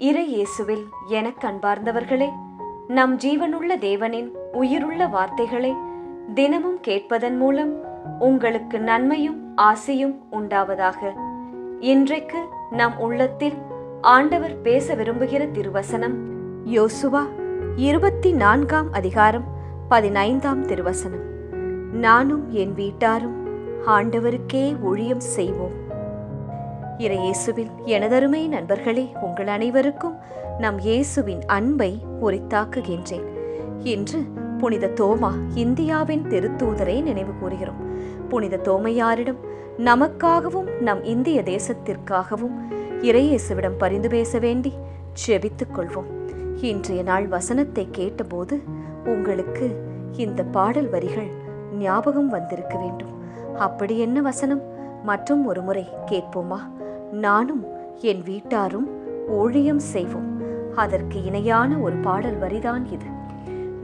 இறை இயேசுவில் எனக் அன்பார்ந்தவர்களே நம் ஜீவனுள்ள தேவனின் உயிருள்ள வார்த்தைகளை தினமும் கேட்பதன் மூலம் உங்களுக்கு நன்மையும் ஆசையும் உண்டாவதாக. இன்றைக்கு நம் உள்ளத்தில் ஆண்டவர் பேச விரும்புகிற திருவசனம் யோசுவா இருபத்தி நான்காம் அதிகாரம் பதினைந்தாம் திருவசனம். நானும் என் வீட்டாரும் ஆண்டவருக்கே ஊழியம் செய்வோம். இறையேசுவில் எனதருமை நண்பர்களே உங்கள் அனைவருக்கும் நம் இயேசுவின் அன்பை உரித்தாக்குகின்றேன். இன்று புனித தோமா இந்தியாவின் திருத்தூதரை நினைவு கூறுகிறோம். புனித தோமையாரிடம் நமக்காகவும் நம் இந்திய தேசத்திற்காகவும் இறையேசுவிடம் பரிந்து பேச வேண்டி செபித்துக் கொள்வோம். இன்றைய நாள் வசனத்தை கேட்டபோது உங்களுக்கு இந்த பாடல் வரிகள் ஞாபகம் வந்திருக்க வேண்டும். அப்படி என்ன வசனம்? மற்றும் ஒரு முறை கேட்போமா? நானும் என் வீட்டாரும் ஊழியம் செய்வோம். அதற்கு இணையான ஒரு பாடல் வரிதான் இது.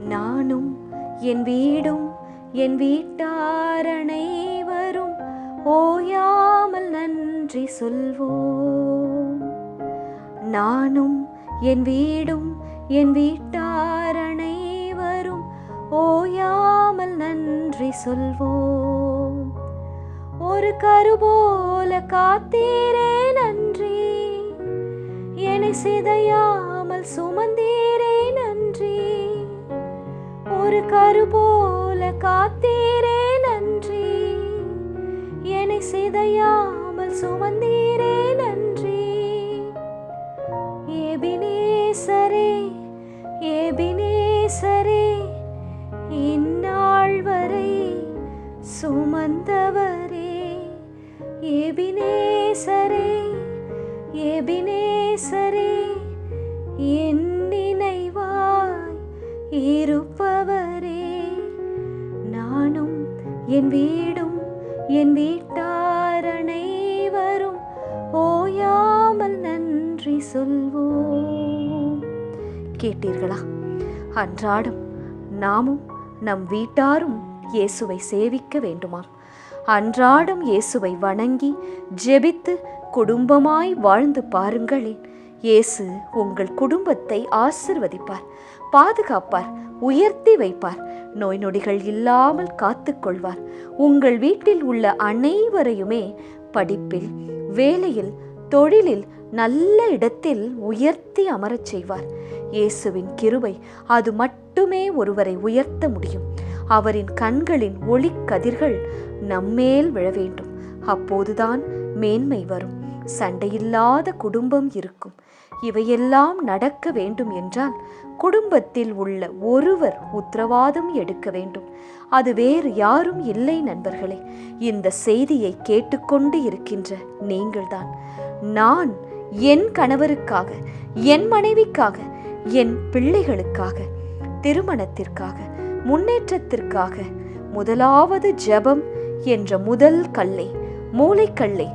நானும் என் வீடும் என் வீட்டாரனைவரும் ஓயாமல் நன்றி சொல்வோம். நானும் என் வீடும் என் வீட்டாரனைவரும் ஓயாமல் நன்றி சொல்வோம். ஒரு கருபோல காத்தீரே நன்றி. என்னை சிதையாமல் சுமந்தீரே நன்றி. ஒரு கருபோல காத்தீரே நன்றி. என்னை சிதையாமல் சுமந்தீரே நன்றி. ஏபினேசரே ஏபினேசரே இந்நாள் வரை சுமந்தவரே. ஏபினேசரே ஏபினேசரே என் நினைவாய் இருப்பவரே. நானும் என் வீடும் என் வீட்டாரனைவரும் ஓயாமல் நன்றி சொல்வோம். கேட்டீர்களா? அன்றாடம் நாமும் நம் வீட்டாரும் இயேசுவை சேவிக்க வேண்டுமாம் அன்றாடம் இயேசுவை வணங்கி ஜெபித்து குடும்பமாய் வாழ்ந்து பாருங்களேன் இயேசு உங்கள் குடும்பத்தை ஆசிர்வதிப்பார் பாதுகாப்பார் உயர்த்தி வைப்பார் நோய் நொடிகள் இல்லாமல் காத்துக்கொள்வார். உங்கள் வீட்டில் உள்ள அனைவரையுமே படிப்பில் வேலையில் தொழிலில் நல்ல இடத்தில் உயர்த்தி அமரச் செய்வார். இயேசுவின் கிருபை அது மட்டுமே ஒருவரை உயர்த்த முடியும். அவரின் கண்களின் ஒளிக்கதிர்கள் நம்மேல் விழ வேண்டும். அப்போதுதான் மேன்மை வரும். சண்டையில்லாத குடும்பம் இருக்கும். இவையெல்லாம் நடக்க வேண்டும் என்றால் குடும்பத்தில் உள்ள ஒருவர் உத்தரவாதம் எடுக்க வேண்டும். அது வேறு யாரும் இல்லை நண்பர்களே. இந்த செய்தியை கேட்டுக்கொண்டு இருக்கின்ற நீங்கள்தான். நான் என் கணவருக்காக என் மனைவிக்காக என் பிள்ளைகளுக்காக திருமணத்திற்காக முன்னேற்றத்திற்காக. முதலாவது ஜெபம் என்ற முதல் கல்லை மூளைக்கல்லை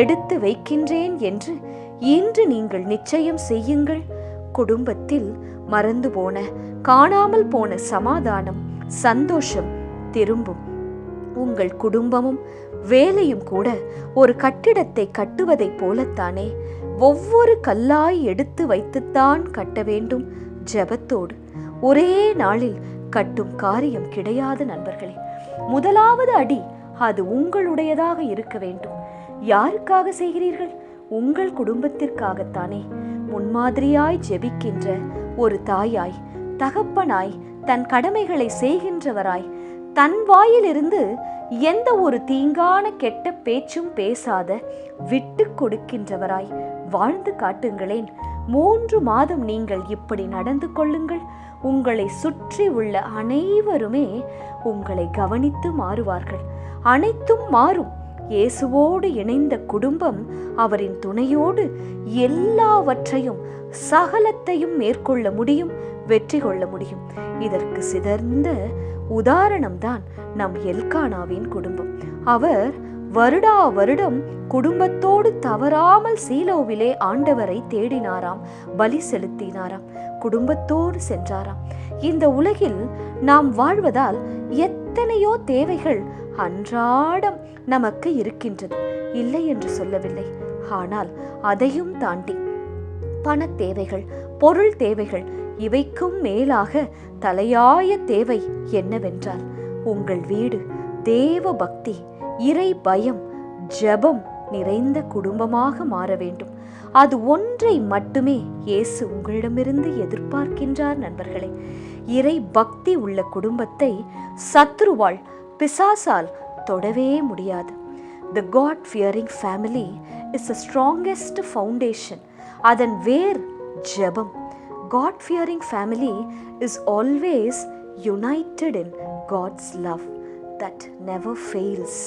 எடுத்து வைக்கின்றேன் என்று இன்று நீங்கள் நிச்சயம் செய்யுங்கள். குடும்பத்தில் மறந்து போன காணாமல் போன சமாதானம் சந்தோஷம் திரும்பும். உங்கள் குடும்பமும் வேலையும் கூட ஒரு கட்டிடத்தை கட்டுவதைப் போலத்தானே ஒவ்வொரு கல்லாய் எடுத்து வைத்துத்தான் கட்ட வேண்டும் ஜெபத்தோடு. ஒரே நாளில் கட்டும் காரியம் கிடையாது நண்பர்களே. முதலாவது அடி அது உங்களுடையதாக இருக்க வேண்டும். யாருக்காக செய்கிறீர்கள்? உங்கள் குடும்பத்திற்காகத்தானே. முன்மாதிரியாய் ஜெபிக்கின்ற ஒரு தாயாய் தகப்பனாய் தன் கடமைகளை செய்கின்றவராய் தன் வாயிலிருந்து எந்த ஒரு தீங்கான கெட்ட பேச்சும் பேசாத விட்டு கொடுக்கின்றவராய் வாழ்ந்து காட்டுங்களேன். மூன்று மாதம் நீங்கள் இப்படி நடந்து கொள்ளுங்கள். உங்களை சுற்றி உள்ள அனைவருமே உங்களை கவனித்து மாறுவார்கள். அனைத்தும் மாறும். இயேசுவோடு இணைந்த குடும்பம் அவரின் துணையோடு எல்லாவற்றையும் சகலத்தையும் மேற்கொள்ள முடியும் வெற்றி கொள்ள முடியும். இதற்கு சிதர்ந்த உதாரணம்தான் நம் எல்கானாவின் குடும்பம். அவர் வருடா வருடம் குடும்பத்தோடு தவறாமல் சீலோவிலே ஆண்டவரை தேடினாராம் பலி செலுத்தினாராம் குடும்பத்தோடு சென்றாராம். இந்த உலகில் நாம் வாழ்வதால் எத்தனையோ தேவைகள் அன்றாடம் நமக்கு இருக்கின்றது. இல்லை என்று சொல்லவில்லை. ஆனால் அதையும் தாண்டி பண தேவைகள் பொருள் தேவைகள் இவைக்கும் மேலாக தலையாய தேவை என்னவென்றால் உங்கள் வீடு தேவ பக்தி இறை பயம் ஜெபம் நிறைந்த குடும்பமாக மாற வேண்டும். அது ஒன்றை மட்டுமே இயேசு உங்களிடமிருந்து எதிர்பார்க்கின்றார் நண்பர்களே. இறை பக்தி உள்ள குடும்பத்தை சத்ருவால் பிசாசால் தொடவே முடியாது. The God fearing family is the strongest foundation அதன் வேர் ஜெபம். God fearing family is always united in God's love that never fails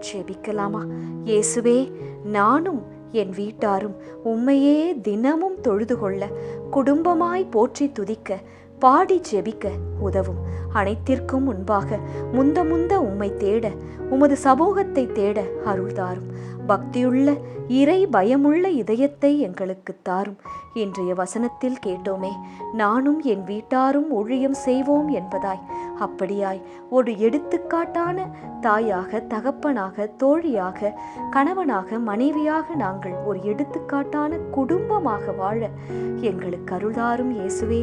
ஜெபிக்கலாமா இயேசுவே நானும் என் வீட்டாரும் உம்மையே தினமும் தொழுது கொள்ள குடும்பமாய் போற்றி துதிக்க பாடி ஜெபிக்க உதவும். அனைத்திற்கும் முன்பாக முந்த முந்த உம்மை தேட உமது சமூகத்தை தேட அருள் தாரும். பக்தியுள்ள இறை பயமுள்ள இதயத்தை எங்களுக்கு தாரும். இன்றைய வசனத்தில் கேட்டோமே நானும் என் வீட்டாரும் ஊழியம் செய்வோம் என்பதாய். அப்படியாய் ஒரு எடுத்துக்காட்டான தாயாக தகப்பனாக தோழியாக கணவனாக மனைவியாக நாங்கள் ஒரு எடுத்துக்காட்டான குடும்பமாக வாழ எங்களுக்கு அருள்தாரும் இயேசுவே.